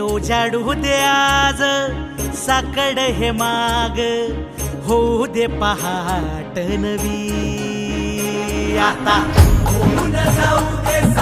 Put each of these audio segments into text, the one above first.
उजाडू दे आज. साकड हे माग. होऊ दे पहाट नवी. आता जाऊ दे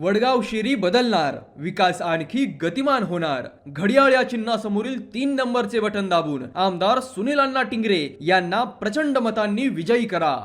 वडगाव शेरी बदलणार विकास आणखी गतिमान होणार. घडियाळ या चिन्हासमोरील तीन नंबरचे बटन दाबून आमदार सुनील अण्णा टिंगरे यांना प्रचंड मतांनी विजयी करा.